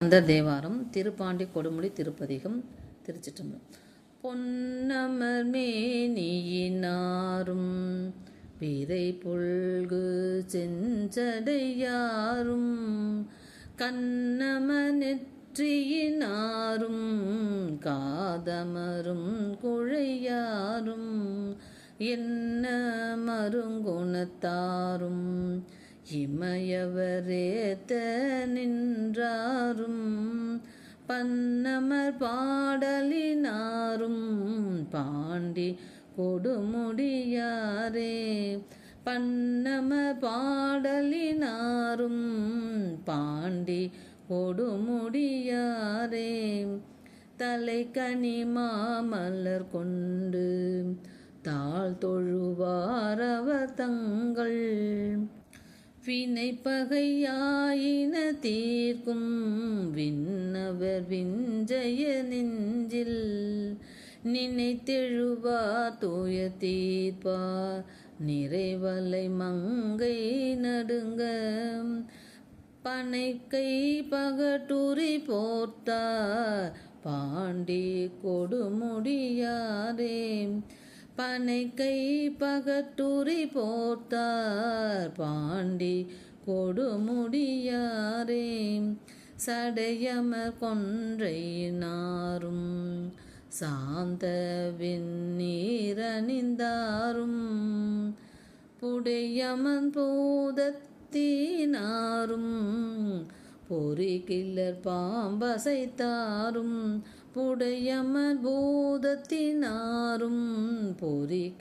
அந்த தேவாரம் திருப்பாண்டி கொடுமுடி திருப்பதிகம் திருச்சிட்டம்பலம் பொன்னமர் மேனியினாரும் பிறை புல்கு செஞ்சடையாரும் கண்ணம நெற்றியினாரும் காதமரும் குழையாரும் என்ன மருங்குணத்தாரும் இமயவரேத்த நின்றாரும் பன்னமர் பாடலினாரும் பாண்டி கொடுமுடியாரே. பன்னமர் பாடலினாரும் பாண்டி கொடுமுடியாரே. தலை தலைக்கனி மாமலர் கொண்டு தாழ் தொழுவாரவ தங்கள் வினை பகையாயின தீர்க்கும் விண்ணவர் விஞ்சய நெஞ்சில் நினைத்தெழுவா தூய தீர்ப்பார். நிறைவலை மங்கை நடுங்க பனைக்கை பகட்டுரி போர்த்தார். பாண்டி கொடுமுடியாரே பனைக்கை பகட்டுரி போர்த்தார் பாண்டி கொடுமுடியாரே. சடையமர் கொன்றையினாரும் சாந்த விண்ணீரணிந்தாரும் புடையமன் பூதத்தினாரும். பொறி கில்லர் பாம்பசைத்தாரும். புடையமர் பூதத்தினாரும் பொறி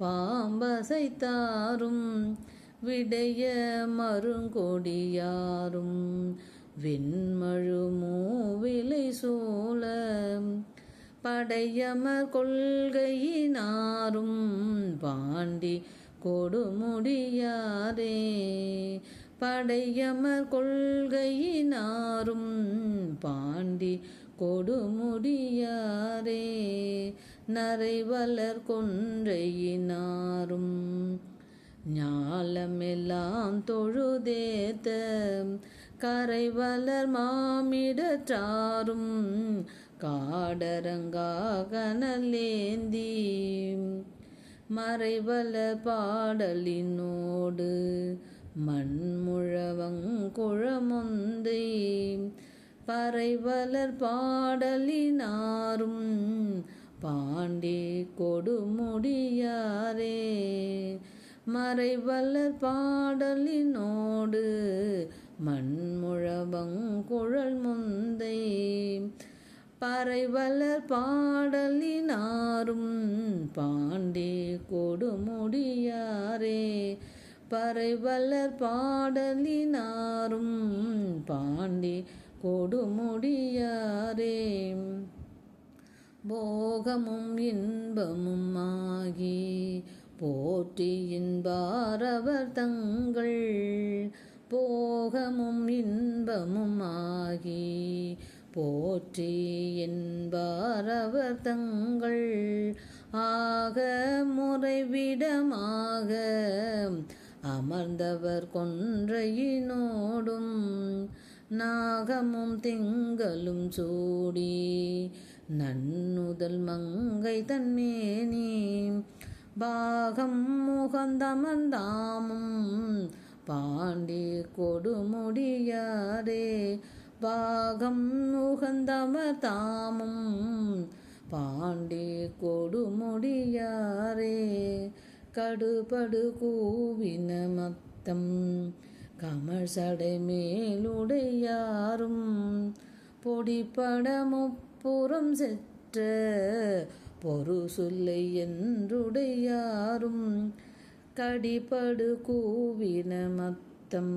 பாம்பசைத்தாரும் விடைய மருங்கொடியாரும் வெண்மழு மூவிலை சூழ படையமர் கொள்கையினாரும் பாண்டி கொடுமுடியாரே. படையமர் கொள்கையினாரும் பாண்டி கொடுமுடியாரே நரைவலர் கொன்றையினாரும். ஞாலமெல்லாம் தொழுதேத்த கரைவலர் மாமிடற்றாரும். காடரங்காகனலேந்தி மறைவல பாடலினோடு மண்முழவங்குழமொந்தை பறைவலர் பாடலினாரும் பாண்டி கொடுமுடியாரே. மறைவலர் பாடலினோடு மண்முழவங்குழல் முந்தை பறைவலர் பாடலினாரும் பாண்டி கொடுமுடியாரே. பறைவலர் பாடலினாரும் பாண்டி கொடுமுடியாரே. போகமும் இன்பமும் ஆகி போற்றி இன்பாரவர் தங்கள். போகமும் இன்பமும் ஆகி போற்றி என்பாரவர் தங்கள். ஆக முறைவிடமாக அமர்ந்தவர் கொன்றையினோடும் நாகமும் திங்களும் சூடி நன்னுதல் மங்கை தன்மேனி. பாகம் முகந்தமந்தாமும் பாண்டி கொடுமுடியாரே பாகம் உகந்தவர் தாமும் பாண்டி கொடுமுடியாரே கடுபடு கூவின மத்தம் கமல் சடை மேலுடையாரும் பொடிப்பட முப்புறம் செற்ற பொறு சொல்லை என்றுடையாரும் கடிபடு கூவின மத்தம்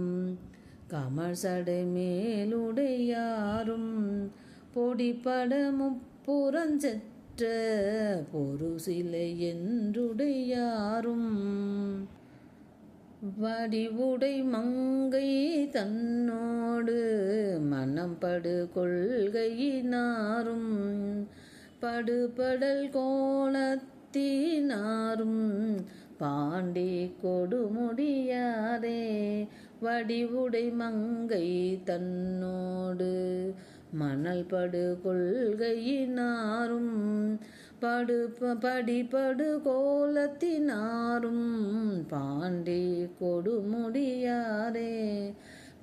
கமல் சடை மேலுடையாரும் பொடிப்பட முப்புறஞ்செற்ற பொறு சிலை என்றுடையாரும் வடிவுடை மங்கை தன்னோடு மனம் படு கொள்கையினாரும் படுபடல் கோலத்தினாரும் பாண்டி கொடுமுடியாரே வடிவுடை மங்கை தன்னோடு மணல் படு கொள்கையினாரும் படு படிபடு கோலத்தினாரும் பாண்டி கொடுமுடியாரே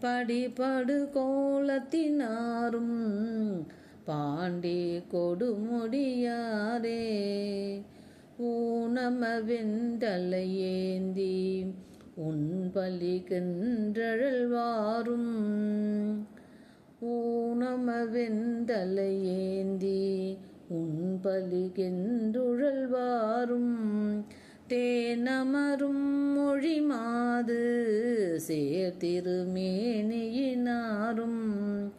படிபடு கோலத்தினாரும் பாண்டி கொடுமுடியாரே ஊனம வெண்டலை உன்பலிகின்றழல்வாரும் உன் பலிகின்றழல்வாரும் ஊனம வெண்டலை ஏந்தி உன் தேனமரும் மொழி மாது சேர்த்திருமேனியினாரும்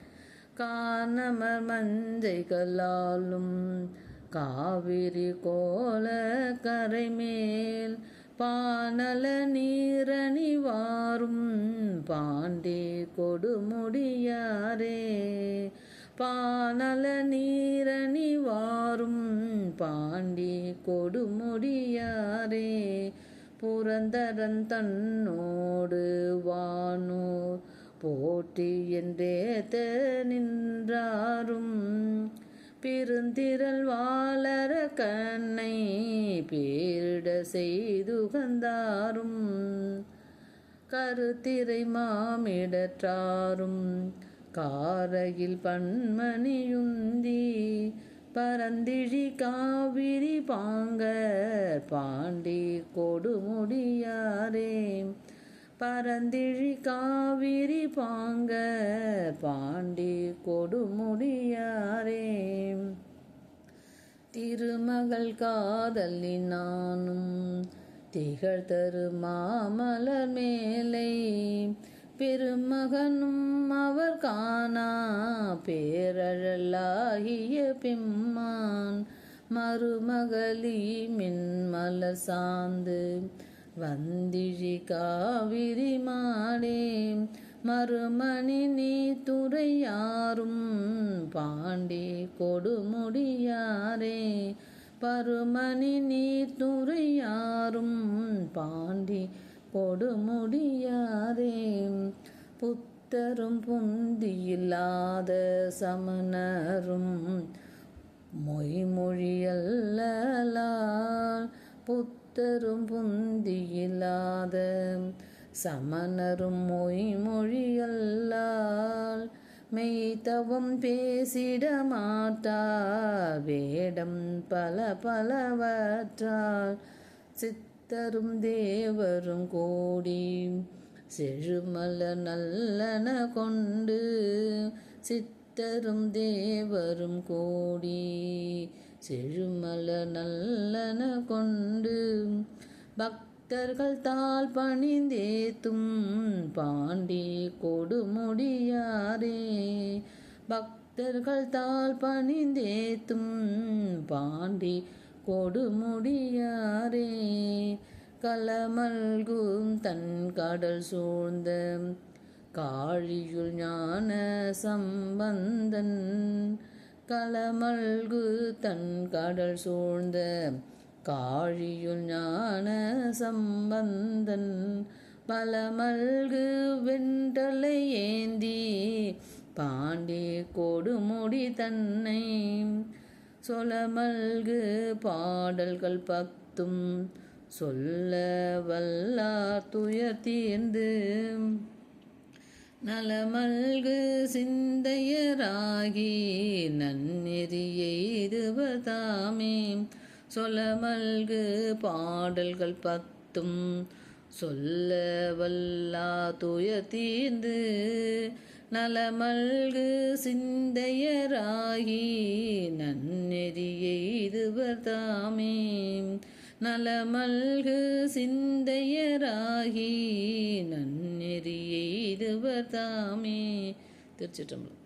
காணமர் மஞ்சைகளாலும் காவிரி கோல கரைமேல் பானல நீரணிவாரும் பாண்டி கொடுமுடியாரே பானல நீரணி வாரும் பாண்டி கொடுமுடியாரே. புரந்தரன் தன்னோடு வானூர் போட்டி என்றே நின்றாரும் பெருந்திரள் வாளர கண்ணை பேரிட செய்துகந்தாரும். கருத்திரை மாமிடற்றாரும். காரையில் பன்மணியுந்தி பரந்திழி காவிரி பாங்க பாண்டி கொடுமுடியாரே. பரந்திழி காவிரி பாங்க பாண்டி கொடுமுடியாரே. திருமகள் காதலினானும் திகழ் தரு மாமலர் மேலே. பெருமகனும் அவர் காணா பேரழலாகிய பிம்மான் மருமகளி மின்மல சார்ந்து வந்திழி காவிரி மாடே மறுமணி நீ துறையாரும் பாண்டி கொடுமுடியாரே பருமணி நீ துறையாரும் பாண்டி கொடுமுடியாரே புத்தரும் புந்தியில்லாத சமணரும் மொய்மொழியல்லால் புத்தரும் புந்தியில்லாத சமணரும் மொய்மொழியல்லால் மெய்தவம் பேசிட மாட்டார் வேடம் பல பலவற்றால் சித்தரும் தேவரும் கோடி செழுமல நல்லன கொண்டு சித்தரும் தேவரும் கோடி செழுமல நல்லன கொண்டு பக்தர்கள் தால் பணிந்தேத்தும் பாண்டி கொடுமுடியாரே. பக்தர்கள் தால் பணிந்தேத்தும் பாண்டி கொடுமுடியாரே. கலமல்கும் தன் கடல் சூழ்ந்த காழியுள் ஞான சம்பந்தன். கலமல்கு தன் கடல் சூழ்ந்த காழியுள் ஞான சம்பந்தன். பலமல்கு வெண்டலை ஏந்தி பாண்டி கொடுமுடி தன்னை. சொலமல்கு பாடல்கள் பக்தும் சொல்ல வல்லா துயர் தீர்ந்து நலமல்கு சிந்தையராகி நன்னெறியெய்துவதாமே சொலமல்கு பாடல்கள் பத்தும். சொல்ல வல்லா துயர் தீர்ந்து நலமல்கு சிந்தையராகி நன்னெறியெய்துவதாமே நலமல்கு சிந்தையராகி நன்னெறி தாமே. திருச்சிற்றம்பலம்.